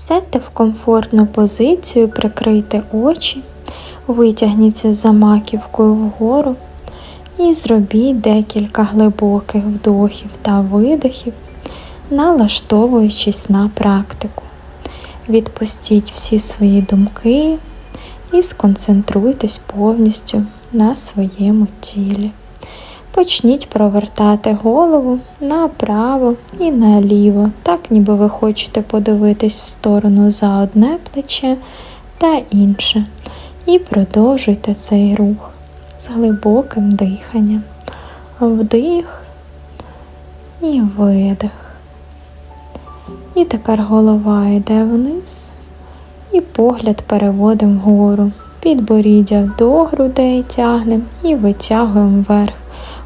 Сядьте в комфортну позицію, прикрийте очі, витягніться за маківкою вгору і зробіть декілька глибоких вдохів та видохів, налаштовуючись на практику. Відпустіть всі свої думки і сконцентруйтесь повністю на своєму тілі. Почніть провертати голову направо і наліво, так ніби ви хочете подивитись в сторону за одне плече та інше. І продовжуйте цей рух з глибоким диханням. Вдих і видих. І тепер голова йде вниз і погляд переводимо вгору. Підборіддя до грудей тягнемо і витягуємо вверх.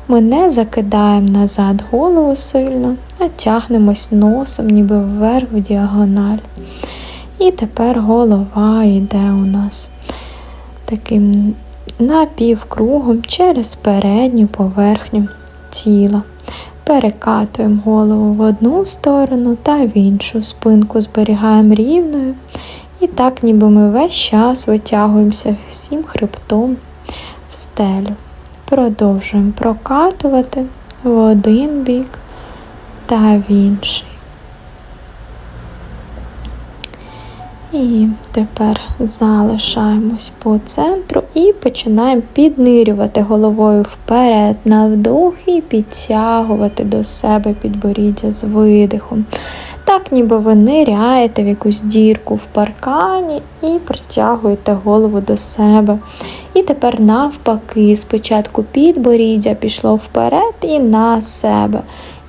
Ми не закидаємо назад голову сильно, а тягнемось носом, ніби вверх в діагональ. І тепер голова йде у нас таким напівкругом через передню поверхню тіла. Перекатуємо голову в одну сторону та в іншу. Спинку зберігаємо рівною. І так, ніби ми весь час витягуємося всім хребтом в стелю. Продовжуємо прокатувати в один бік та в інший. І тепер залишаємось по центру і починаємо піднирювати головою вперед на вдох і підтягувати до себе підборіддя з видихом. Так, ніби ви ниряєте в якусь дірку в паркані і притягуєте голову до себе. І тепер навпаки, спочатку підборіддя пішло вперед і на себе.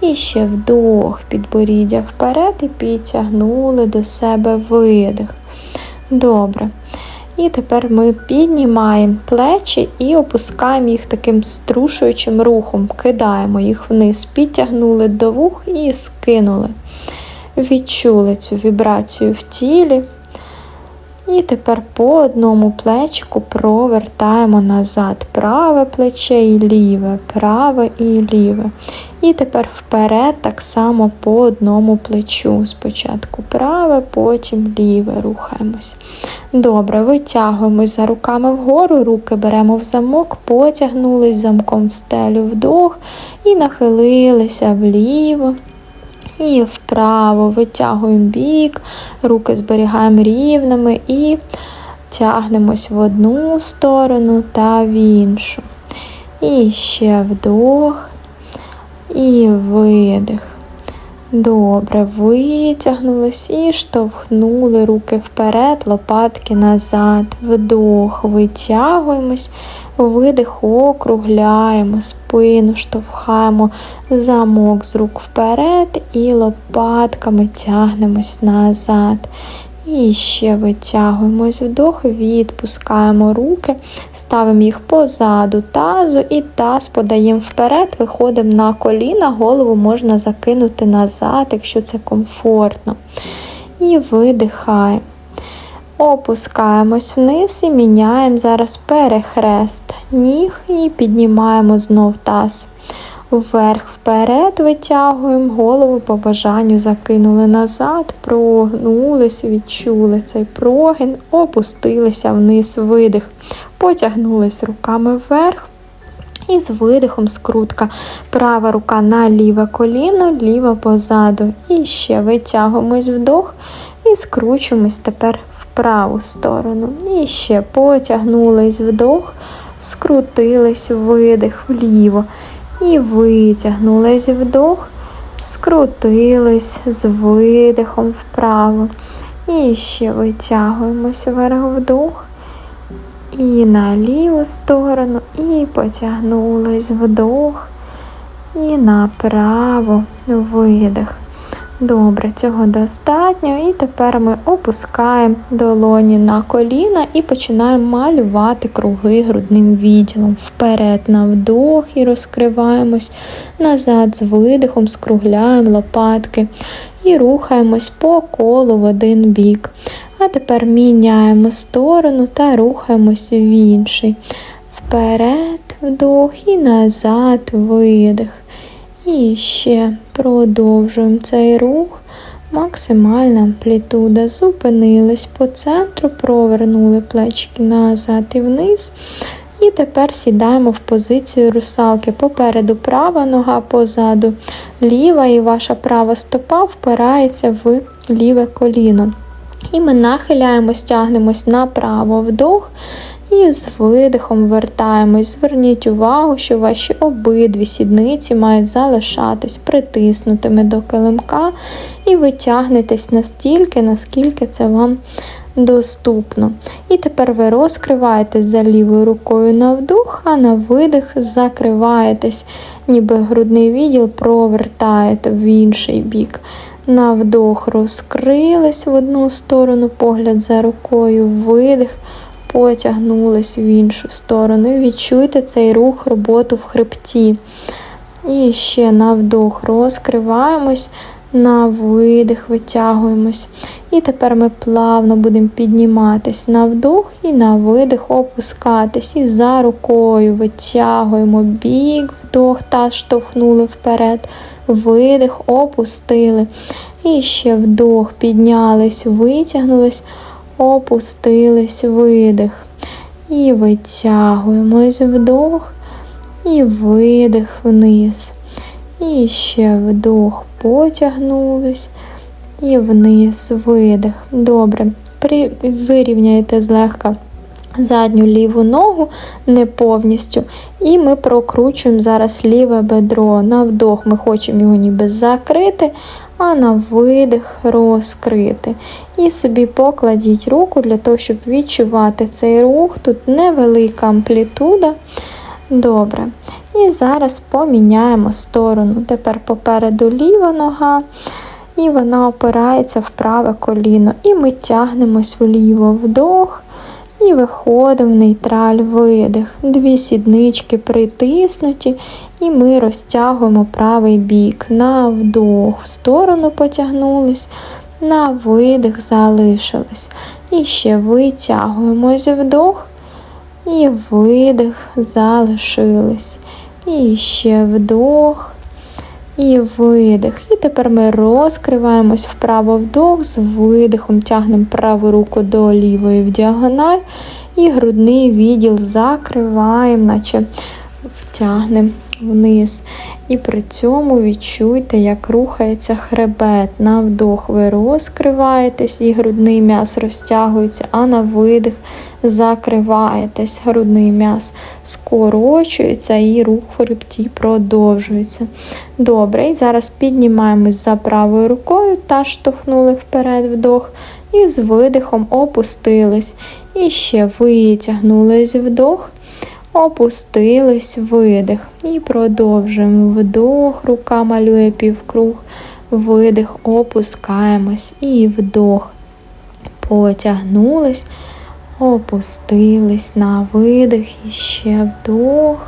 І ще вдох, підборіддя вперед і підтягнули до себе видих. Добре. І тепер ми піднімаємо плечі і опускаємо їх таким струшуючим рухом, кидаємо їх вниз, підтягнули до вух і скинули. Відчули цю вібрацію в тілі. І тепер по одному плечику провертаємо назад праве плече і ліве, праве і ліве. І тепер вперед так само по одному плечу. Спочатку праве, потім ліве рухаємось. Добре, витягуємось за руками вгору, руки беремо в замок, потягнулись замком в стелю вдох і нахилилися вліво. І вправо витягуємо бік, руки зберігаємо рівними і тягнемось в одну сторону та в іншу. І ще вдох і видих. Добре, витягнулись і штовхнули руки вперед, лопатки назад, вдох, витягуємось, видих, округляємо спину, штовхаємо замок з рук вперед і лопатками тягнемось назад. І ще витягуємось вдох, відпускаємо руки, ставимо їх позаду тазу і таз подаємо вперед, виходимо на коліна, голову можна закинути назад, якщо це комфортно. І видихаємо. Опускаємось вниз і міняємо зараз перехрест ніг і піднімаємо знов таз. Вверх вперед витягуємо, голову по бажанню закинули назад, прогнулись, відчули цей прогин, опустилися вниз, видих, потягнулись руками вверх. І з видихом скрутка. Права рука на ліве коліно, ліва позаду. І ще витягуємось вдох і скручуємось тепер в праву сторону. І ще потягнулись вдох, скрутились видих вліво. І витягнулись вдох, скрутились з видихом вправо. І ще витягуємося вверх вдох. І на ліву сторону, і потягнулись вдох. І направо видих. Добре, цього достатньо. І тепер ми опускаємо долоні на коліна і починаємо малювати круги грудним відділом. Вперед на вдох і розкриваємось, назад з видихом, скругляємо лопатки і рухаємось по колу в один бік. А тепер міняємо сторону та рухаємось в інший. Вперед, вдох і назад видих. І ще продовжуємо цей рух, Максимальна амплітуда. Зупинились по центру, провернули плечики назад і вниз. І тепер сідаємо в позицію русалки. Попереду права нога, позаду ліва, і ваша права стопа впирається в ліве коліно. І ми нахиляємось, тягнемось направо вдох. І з видихом вертаємось. Зверніть увагу, що ваші обидві сідниці мають залишатись притиснутими до килимка, і ви тягнетесь настільки, наскільки це вам доступно. І тепер ви розкриваєтесь за лівою рукою на вдох, а на видих закриваєтесь, ніби грудний відділ провертаєте в інший бік. На вдох розкрились в одну сторону, погляд за рукою, видих, потягнулись в іншу сторону. Відчуйте цей рух, роботу в хребті. І ще на вдох розкриваємось, на видих витягуємось. І тепер ми плавно будемо підніматись на вдох і на видих опускатись. І за рукою витягуємо бік, вдох та штовхнули вперед, видих, опустили. І ще вдох, піднялись, витягнулись, опустились, видих. І витягуємось вдох і видих вниз. І ще вдох, потягнулись і вниз, видих. Добре. При... Вирівняєте злегка задню ліву ногу не повністю. І ми прокручуємо зараз ліве бедро. На вдох ми хочемо його ніби закрити, а на видих розкрити. І собі покладіть руку для того, щоб відчувати цей рух. Тут невелика амплітуда. Добре. І зараз поміняємо сторону. Тепер попереду ліва нога, і вона опирається в праве коліно. І ми тягнемось вліво вдох. І виходимо нейтраль видих. Дві сіднички притиснуті, і ми розтягуємо правий бік. На вдох, в сторону потягнулись, на видих залишились. І ще витягуємось вдох. І видих, залишились. І ще вдох. І видих. І тепер ми розкриваємось вправо вдох, з видихом тягнемо праву руку до лівої в діагональ. І грудний відділ закриваємо, наче втягнемо вниз. І при цьому відчуйте, як рухається хребет. На вдох ви розкриваєтесь, і грудний м'яз розтягується, а на видих закриваєтесь, грудний м'яз скорочується і рух в хребті продовжується. Добре, і зараз піднімаємось за правою рукою та штовхнули вперед вдох. І з видихом опустились. І ще витягнулись вдох. Опустились видих. І продовжуємо вдох, рука малює півкруг, видих, опускаємось. І вдох. Потягнулись, опустились на видих. І ще вдох.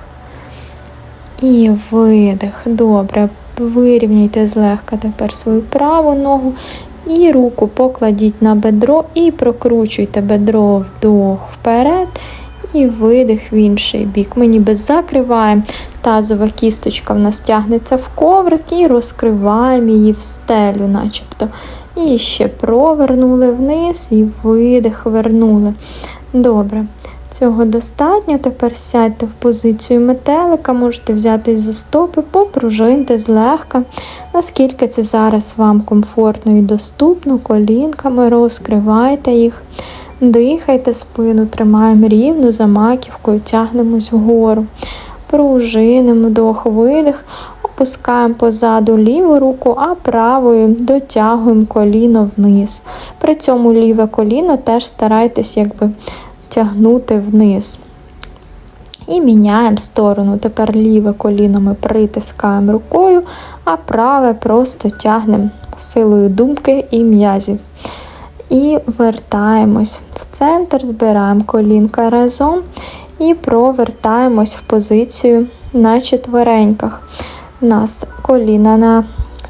І видих. Добре. Вирівняйте злегка тепер свою праву ногу. І руку покладіть на бедро і прокручуйте бедро вдох вперед і видих в інший бік. Ми ніби закриваємо. Тазова кісточка в нас тягнеться в коврик і розкриваємо її в стелю, начебто. І ще провернули вниз і видих, вернули. Добре. Цього достатньо. Тепер сядьте в позицію метелика, можете взяти за стопи, попружиньте злегка, наскільки це зараз вам комфортно і доступно, колінками розкривайте їх. Дихайте спину, тримаємо рівно за маківкою, тягнемось вгору. Пружинимо вдох, видих, опускаємо позаду ліву руку, а правою дотягуємо коліно вниз. При цьому ліве коліно теж старайтесь якби тягнути вниз. І міняємо сторону. Тепер ліве коліно ми притискаємо рукою, а праве просто тягнемо силою думки і м'язів. І вертаємось в центр, збираємо колінка разом і провертаємось в позицію на четвереньках. У нас коліна на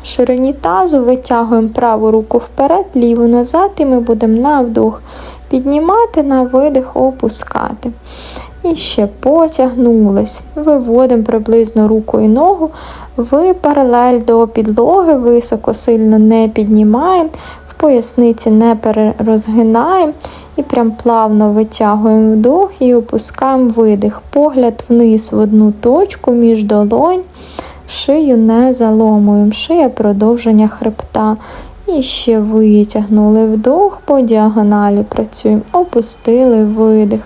ширині тазу, витягуємо праву руку вперед, ліву назад, і ми будемо на вдох піднімати, на видих, опускати. І ще потягнулись. Виводимо приблизно руку і ногу В паралель до підлоги високо сильно не піднімаємо, поясниці не перерозгинаємо і прям плавно витягуємо вдох і опускаємо видих. Погляд вниз в одну точку між долонь. Шию не заломуємо, шия продовження хребта. І ще витягнули вдох, по діагоналі працюємо, опустили видих.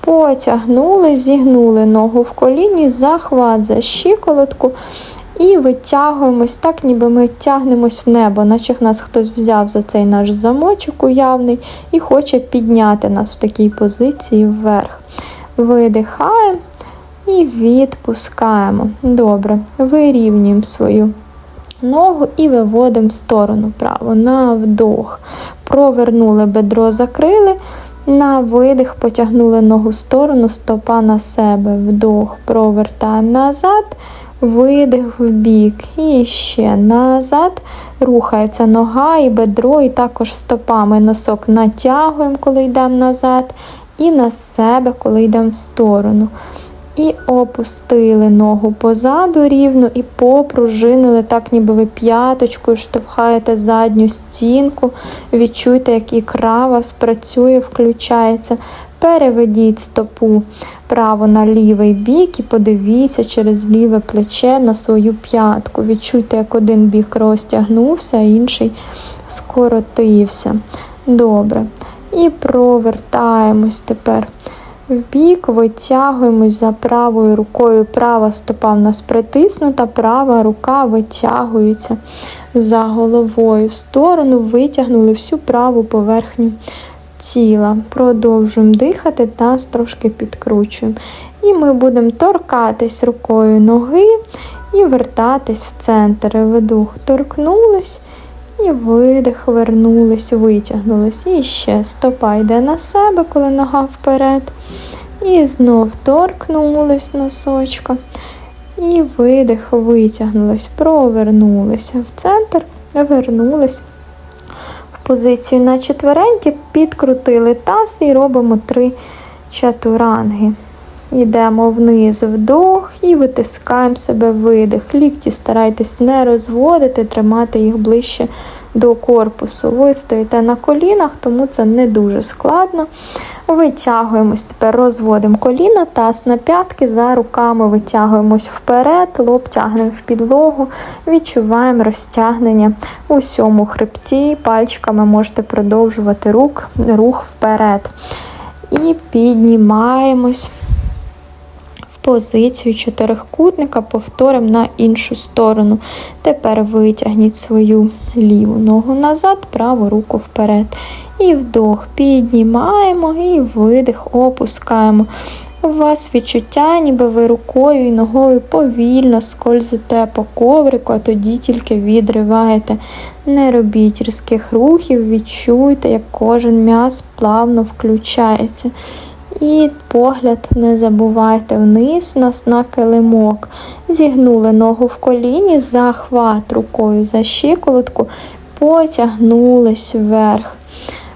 Потягнули, зігнули ногу в коліні, захват за щиколотку. І витягуємось так, ніби ми тягнемось в небо, наче нас хтось взяв за цей наш замочок уявний і хоче підняти нас в такій позиції вверх. Видихаємо і відпускаємо. Добре, вирівнюємо свою ногу і виводимо в сторону право. На вдох. Провернули бедро, закрили. На видих потягнули ногу в сторону, стопа на себе. Вдох, провертаємо назад, видих в бік. І ще назад. Рухається нога і бедро, і також стопами носок натягуємо, коли йдемо назад, і на себе, коли йдемо в сторону. І опустили ногу позаду рівно і попружинили, так ніби ви п'яточкою штовхаєте задню стінку. Відчуйте, як ікра вас працює, включається. Переведіть стопу право на лівий бік і подивіться через ліве плече на свою п'ятку. Відчуйте, як один бік розтягнувся, а інший скоротився. Добре. І провертаємось тепер в бік, витягуємось за правою рукою. Права стопа в нас притиснута, права рука витягується за головою в сторону, витягнули всю праву поверхню тіла. Продовжуємо дихати, нас трошки підкручуємо. І ми будемо торкатись рукою ноги і вертатись в центр. Видух торкнулись. І видих, вернулись, витягнулись. І ще стопа йде на себе, коли нога вперед. І знов торкнулись носочка. І видих, витягнулись, провернулися в центр, вернулись в позицію на четвереньки, підкрутили таз і робимо три чатуранги. Йдемо вниз вдох і витискаємо себе видих. Лікті старайтесь не розводити, тримати їх ближче до корпусу. Ви стоїте на колінах, тому це не дуже складно. Витягуємось, тепер розводимо коліна, таз на п'ятки, за руками витягуємось вперед, лоб тягнемо в підлогу, відчуваємо розтягнення у всьому хребті. Пальчиками можете продовжувати рук, рух вперед. І піднімаємось позицію чотирикутника, повторимо на іншу сторону. Тепер витягніть свою ліву ногу назад, праву руку вперед. І вдох піднімаємо, і видих, опускаємо. У вас відчуття, ніби ви рукою і ногою повільно скользите по коврику, а тоді тільки відриваєте. Не робіть різких рухів, відчуйте, як кожен м'яз плавно включається. І погляд не забувайте вниз у нас на килимок. Зігнули ногу в коліні, захват рукою за щиколотку, потягнулись вверх.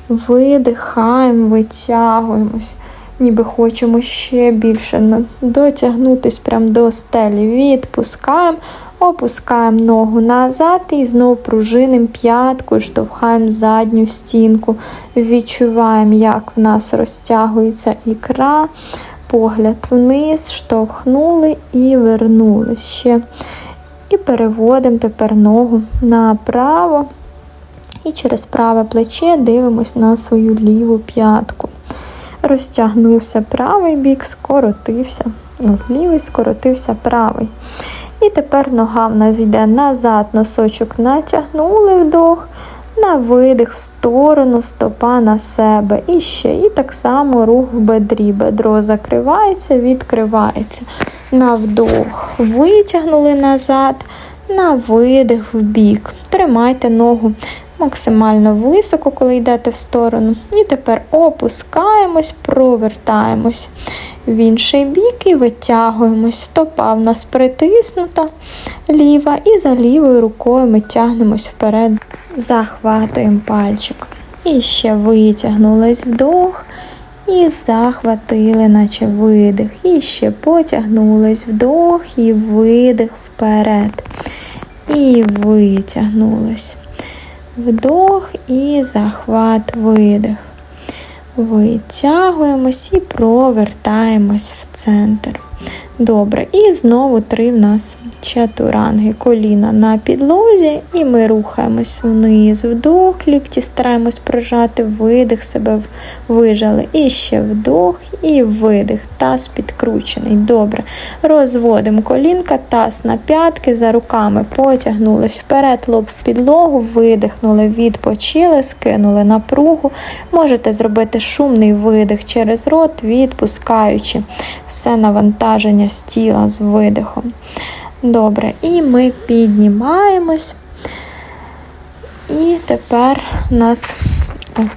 Видихаємо, витягуємось, ніби хочемо ще більше дотягнутися прямо до стелі. Відпускаємо, Опускаємо ногу назад і знову пружинимо п'ятку, штовхаємо задню стінку. Відчуваємо, як в нас розтягується ікра, погляд вниз, штовхнули і вернули ще. І переводимо тепер ногу направо. І через праве плече дивимось на свою ліву п'ятку. Розтягнувся правий бік, скоротився. Лівий скоротився правий. І тепер нога в нас йде назад, носочок натягнули вдох, на видих в сторону, стопа на себе. І ще. І так само рух в бедрі. Бедро закривається, відкривається. На вдох витягнули назад, на видих в бік. Тримайте ногу максимально високо, коли йдете в сторону. І тепер опускаємось, провертаємось в інший бік і витягуємось. Стопа в нас притиснута ліва, і за лівою рукою ми тягнемось вперед, захватуємо пальчик. І ще витягнулись вдох. І захватили, наче видих. І ще потягнулись вдох і видих вперед. І витягнулись. Вдох і захват, видих. Витягуємось і провертаємось в центр. Добре. І знову три в нас чатуранги. Коліна на підлозі, і ми рухаємось вниз, вдох, лікті стараємось прожати, видих себе вижали. І ще вдох і видих. Таз підкручений. Добре. Розводимо колінка, таз на п'ятки, за руками потягнулись вперед, лоб в підлогу, видихнули, відпочили, скинули напругу. Можете зробити шумний видих через рот, відпускаючи все навантаження з тіла з видихом. Добре, і ми піднімаємось. І тепер у нас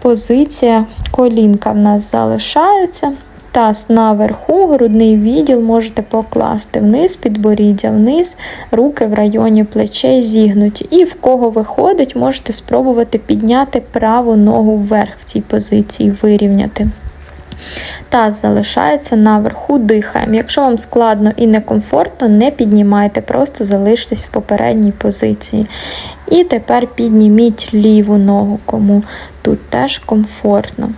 позиція колінка в нас залишаються. Таз наверху, грудний відділ можете покласти вниз, підборіддя вниз, руки в районі плечей зігнуті. І в кого виходить, можете спробувати підняти праву ногу вверх в цій позиції, вирівняти. Таз залишається наверху, дихаємо. Якщо вам складно і некомфортно, не піднімайте, просто залиштесь в попередній позиції. І тепер підніміть ліву ногу, кому тут теж комфортно.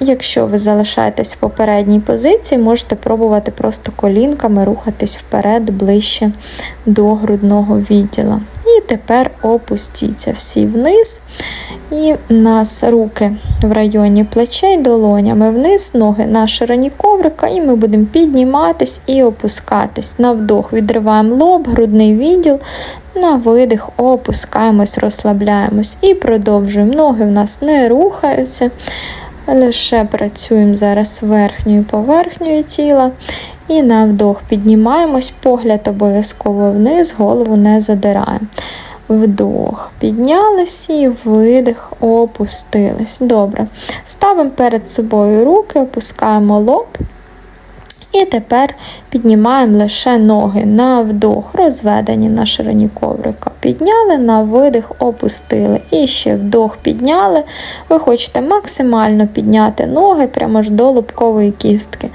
Якщо ви залишаєтесь в попередній позиції, можете пробувати просто колінками рухатись вперед ближче до грудного відділа. І тепер опустіться всі вниз. І у нас руки в районі плечей, долонями вниз, ноги на ширині коврика, і ми будемо підніматись і опускатись. На вдох відриваємо лоб, грудний відділ. На видих опускаємось, розслабляємось і продовжуємо. Ноги в нас не рухаються. Лише працюємо зараз верхньою поверхнею тіла. І на вдох піднімаємось, погляд обов'язково вниз, голову не задираємо. Вдох, піднялись і видих, опустились. Добре. Ставимо перед собою руки, опускаємо лоб. І тепер піднімаємо лише ноги на вдох, розведені на ширині коврика. Підняли, на видих, опустили. І ще вдох підняли. Ви хочете максимально підняти ноги прямо ж до лобкової кістки.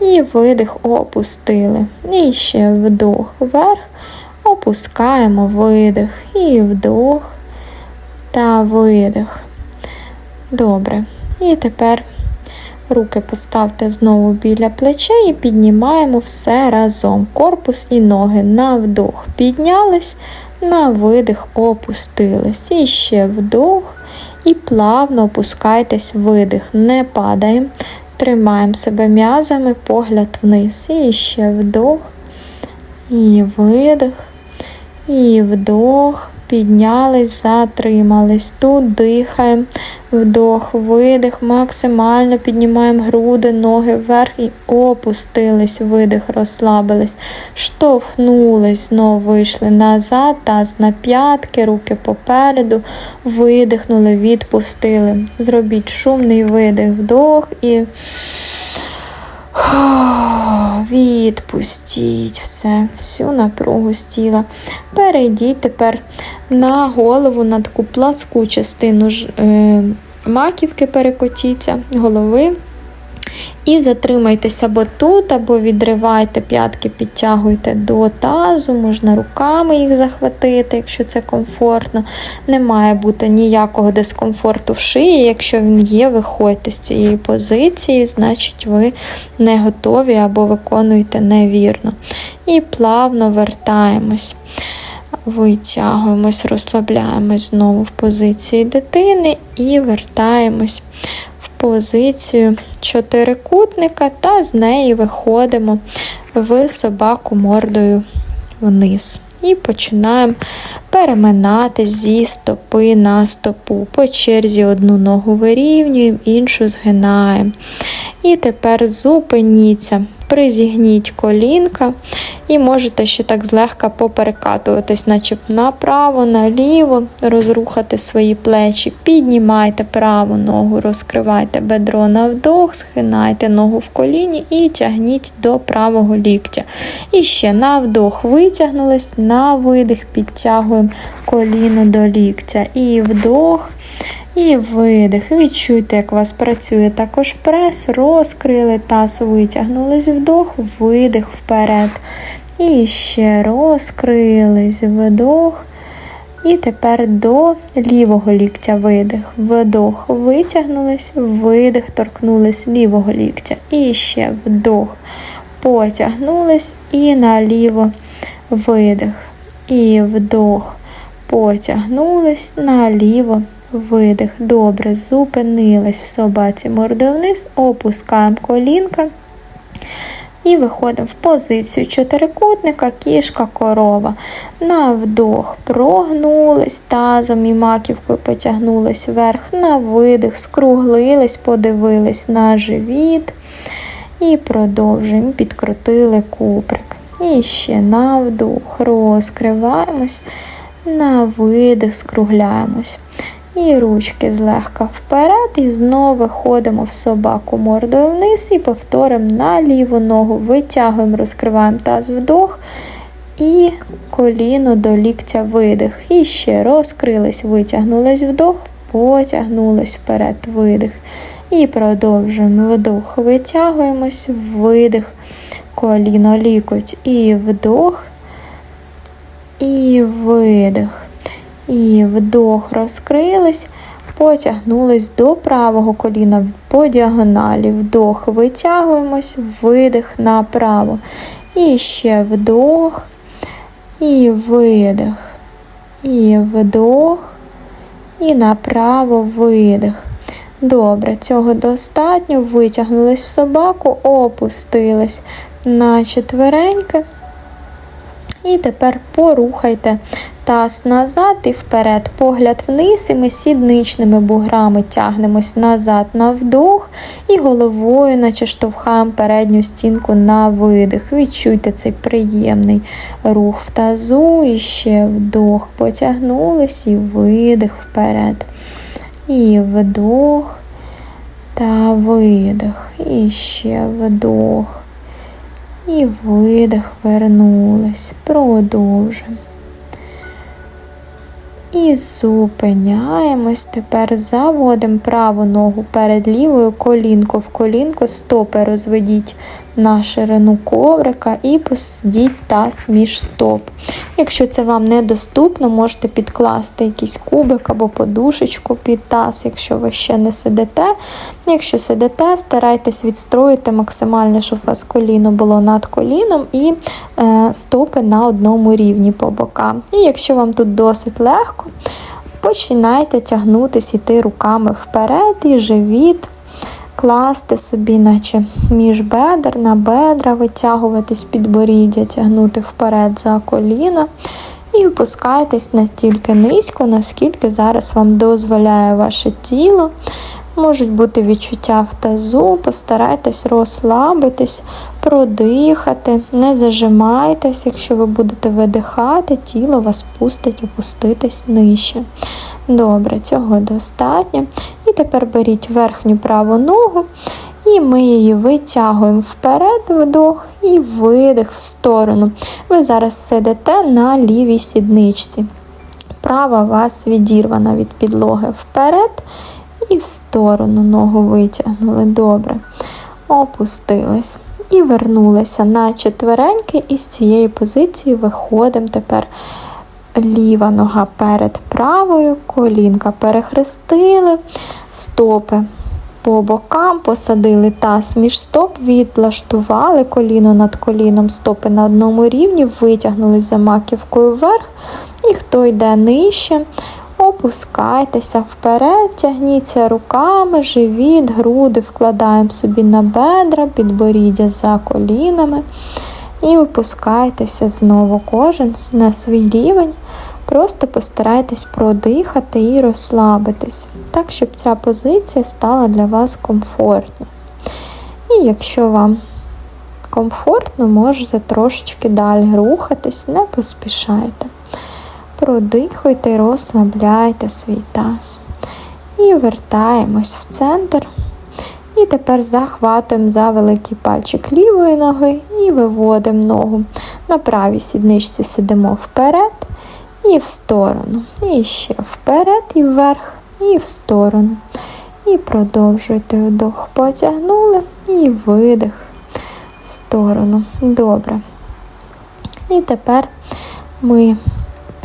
І видих опустили. І ще вдох вверх. Опускаємо видих. І вдох та видих. Добре. І тепер. Руки поставте знову біля плечей і піднімаємо все разом. Корпус і ноги на вдох піднялись, на видих опустились. І ще вдох. І плавно опускайтесь видих. Не падаємо. Тримаємо себе м'язами, погляд вниз. І ще вдох. І видих. І вдох. Піднялись, затримались. Тут дихаємо, вдох, видих, максимально піднімаємо груди, ноги вверх і опустились, видих, розслабились, штовхнулись, знову вийшли назад, таз на п'ятки, руки попереду, видихнули, відпустили. Зробіть шумний видих, вдох і. Відпустіть все, всю напругу з тіла. Перейдіть тепер на голову, на таку пласку частину е, маківки перекотіться, голови. І затримайтеся або тут, або відривайте п'ятки, підтягуйте до тазу, можна руками їх захватити, якщо це комфортно. Не має бути ніякого дискомфорту в шиї. Якщо він є, виходьте з цієї позиції, значить ви не готові або виконуєте невірно. І плавно вертаємось. Витягуємось, розслабляємось знову в позиції дитини і вертаємось позицію чотирикутника та з неї виходимо в собаку мордою вниз. І починаємо переминати зі стопи на стопу. По черзі одну ногу вирівнюємо, іншу згинаємо. І тепер зупиніться призігніть колінка і можете ще так злегка поперекатуватись, наче направо, наліво, розрухати свої плечі, піднімайте праву ногу, розкривайте бедро на вдох, схинайте ногу в коліні і тягніть до правого ліктя. І ще на вдох витягнулись, на видих підтягуємо коліно до ліктя. І вдох. І видих. Відчуйте, як у вас працює також прес, розкрили таз, витягнулись вдох, видих вперед. І ще розкрились вдох. І тепер до лівого ліктя видих. Вдох, витягнулись, видих, торкнулись лівого ліктя. І ще вдох. Потягнулись і наліво видих. І вдох. Потягнулись наліво видих. Добре, зупинились в собаці мордою вниз, опускаємо колінка. І виходимо в позицію чотирикутника, кішка, корова. На вдох прогнулись, тазом і маківкою потягнулись вверх, на видих, скруглились, подивились на живіт. І продовжуємо, підкрутили куприк. І ще на вдох, розкриваємось, на видих, скругляємось. І ручки злегка вперед, і знову виходимо в собаку мордою вниз і повторимо на ліву ногу. Витягуємо, розкриваємо таз вдох. І коліно до ліктя видих. І ще розкрились, витягнулись вдох, потягнулись вперед, видих. І продовжуємо вдох. Витягуємось, видих, коліно лікоть. І вдох, і видих. І вдох розкрились, потягнулись до правого коліна по діагоналі. Вдох, витягуємось, видих направо. І ще вдох, і видих. І вдох, і направо видих. Добре, цього достатньо. Витягнулись в собаку, опустились на четвереньки. І тепер порухайте таз назад і вперед, погляд вниз, і ми сідничними буграми тягнемось назад на вдох і головою, наче штовхаємо передню стінку на видих. Відчуйте цей приємний рух в тазу, і ще вдох. Потягнулись і видих вперед. І вдох та видих. І ще вдох. І видих, вернулись. Продовжуємо. І зупиняємось. Тепер заводимо праву ногу перед лівою колінко в колінко, стопи розведіть на ширину коврика і посидіть таз між стоп. Якщо це вам недоступно, можете підкласти якийсь кубик або подушечку під таз, якщо ви ще не сидите. Якщо сидите, старайтесь відстроїти максимально, щоб у вас коліно було над коліном і е, стопи на одному рівні по бокам. І якщо вам тут досить легко, починайте тягнутися, йти руками вперед і живіт класти собі, наче між бедер на бедра, витягуватись підборіддя, тягнути вперед за коліна. І опускайтесь настільки низько, наскільки зараз вам дозволяє ваше тіло. Можуть бути відчуття в тазу, постарайтесь розслабитись, продихати, не зажимайтесь, якщо ви будете видихати, тіло вас пустить опуститись нижче. Добре, цього достатньо. Тепер беріть верхню праву ногу, і ми її витягуємо вперед, вдох і видих в сторону. Ви зараз сидите на лівій сідничці. Права вас відірвана від підлоги вперед і в сторону ногу витягнули. Добре. Опустились. І вернулися на четвереньки, і з цієї позиції виходимо тепер ліва нога перед правою, колінка перехрестили, стопи по бокам, посадили таз між стоп, відлаштували коліно над коліном, стопи на одному рівні, витягнули за маківкою вверх. І хто йде нижче, опускайтеся вперед, тягніться руками, живіт, груди вкладаємо собі на бедра, підборіддя за колінами. І опускайтеся знову кожен на свій рівень. Просто постарайтесь продихати і розслабитись, так, щоб ця позиція стала для вас комфортною. І якщо вам комфортно, можете трошечки далі рухатись, не поспішайте. Продихуйте і розслабляйте свій таз. І вертаємось в центр. І тепер захватуємо за великий пальчик лівої ноги і виводимо ногу. На правій сідничці сидимо вперед і в сторону. І ще вперед і вверх, і в сторону. І продовжуйте вдох. Потягнули і видих в сторону. Добре. І тепер ми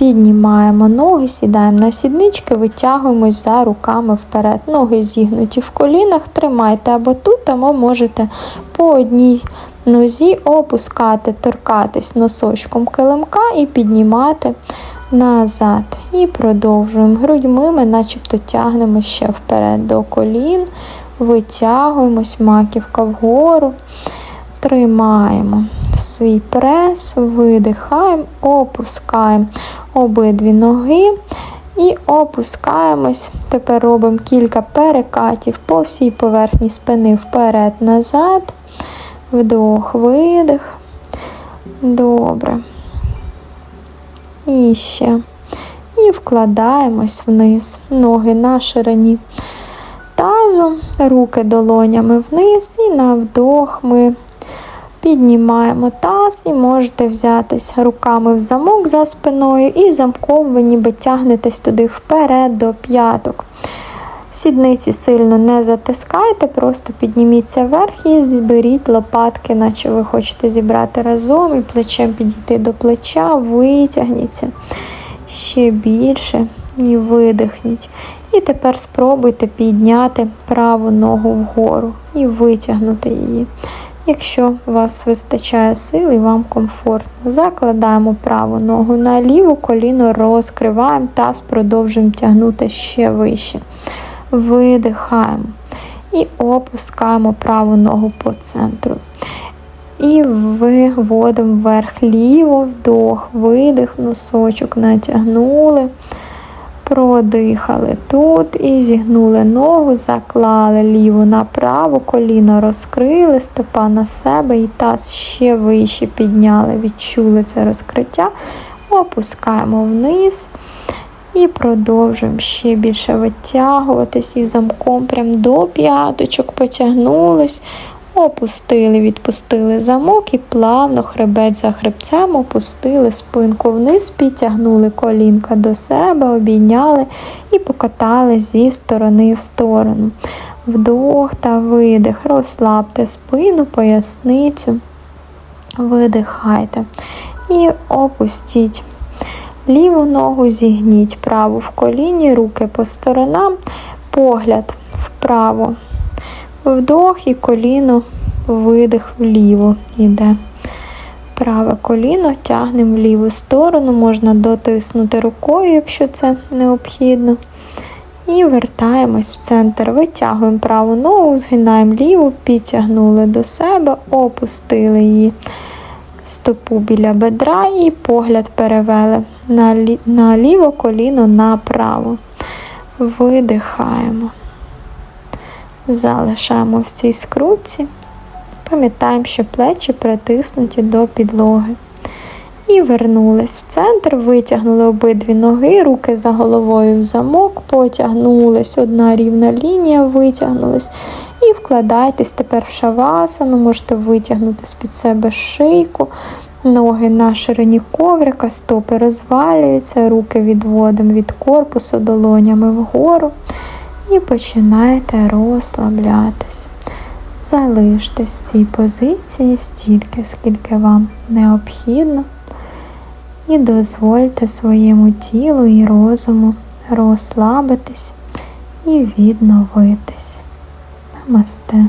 піднімаємо ноги, сідаємо на сіднички, витягуємось за руками вперед. Ноги зігнуті в колінах, тримайте або тут, або можете по одній нозі опускати, торкатись носочком килимка і піднімати назад. І продовжуємо. Грудьми ми начебто тягнемо ще вперед до колін, витягуємось, маківка вгору, тримаємо свій прес, видихаємо, опускаємо обидві ноги. І опускаємось. Тепер робимо кілька перекатів по всій поверхні спини вперед-назад. Вдох, видих. Добре. І ще. І вкладаємось вниз. Ноги на ширині тазу, руки долонями вниз, і на вдох ми піднімаємо таз і можете взятись руками в замок за спиною, і замком ви ніби тягнетесь туди вперед до п'яток. Сідниці сильно не затискайте, просто підніміться вверх і зберіть лопатки, наче ви хочете зібрати разом і плечем підійти до плеча, витягніться ще більше і видихніть. І тепер спробуйте підняти праву ногу вгору і витягнути її. Якщо у вас вистачає сил і вам комфортно, закладаємо праву ногу на ліву коліно, розкриваємо таз, продовжуємо тягнути ще вище видихаємо і опускаємо праву ногу по центру. І виводимо вверх ліво, вдох, видих, носочок натягнули, продихали тут і зігнули ногу, заклали ліву на праву, коліно розкрили, стопа на себе і таз ще вище підняли, відчули це розкриття, опускаємо вниз. І продовжуємо ще більше витягуватись і замком. Прям до п'яточок потягнулись, опустили, відпустили замок і плавно хребет за хребцем опустили спинку вниз, підтягнули колінка до себе, обійняли і покатали зі сторони в сторону. Вдох та видих, розслабте спину, поясницю, видихайте і опустіть. Ліву ногу зігніть праву в коліні, руки по сторонам, погляд вправо, вдох і коліно, видих вліво йде. Праве коліно тягнемо в ліву сторону, можна дотиснути рукою, якщо це необхідно. І вертаємось в центр. Витягуємо праву ногу, згинаємо ліву, підтягнули до себе, опустили її стопу біля бедра і погляд перевели на, лі... на ліве коліно направо. Видихаємо. Залишаємо в цій скрутці. Пам'ятаємо, що плечі притиснуті до підлоги. І вернулись в центр, витягнули обидві ноги, руки за головою в замок, потягнулись, одна рівна лінія, витягнулись. І вкладайтесь тепер в шавасану, можете витягнути з-під себе шийку, ноги на ширині коврика, стопи розвалюються, руки відводимо від корпусу долонями вгору. І починаєте розслаблятись. Залиштесь в цій позиції стільки, скільки вам необхідно. І дозвольте своєму тілу і розуму розслабитись і відновитись. Намасте.